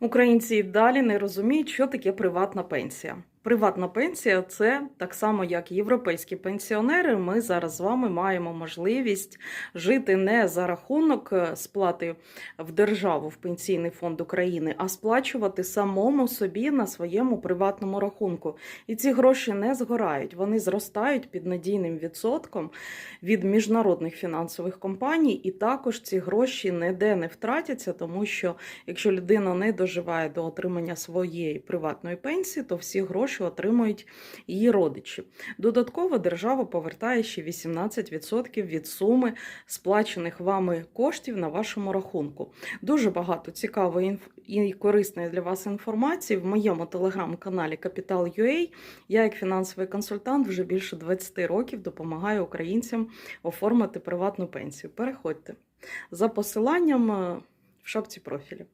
Українці далі не розуміють, що таке приватна пенсія. Приватна пенсія це так само, як європейські пенсіонери. Ми зараз з вами маємо можливість жити не за рахунок е, сплати в державу в пенсійний фонд України, а сплачувати самому собі на своєму приватному рахунку. І ці гроші не згорають, вони зростають під надійним відсотком від міжнародних фінансових компаній, і також ці гроші ніде не втратяться, тому що якщо людина не доживає до отримання своєї приватної пенсії, то всі гроші отримують її родичі. Додатково держава повертає ще 18% від суми сплачених вами коштів на вашому рахунку. Дуже багато цікавої і корисної для вас інформації в моєму телеграм-каналі Capital.ua. Я, як фінансовий консультант, вже більше 20 років допомагаю українцям оформити приватну пенсію. Переходьте за посиланням е, в шапці профілю.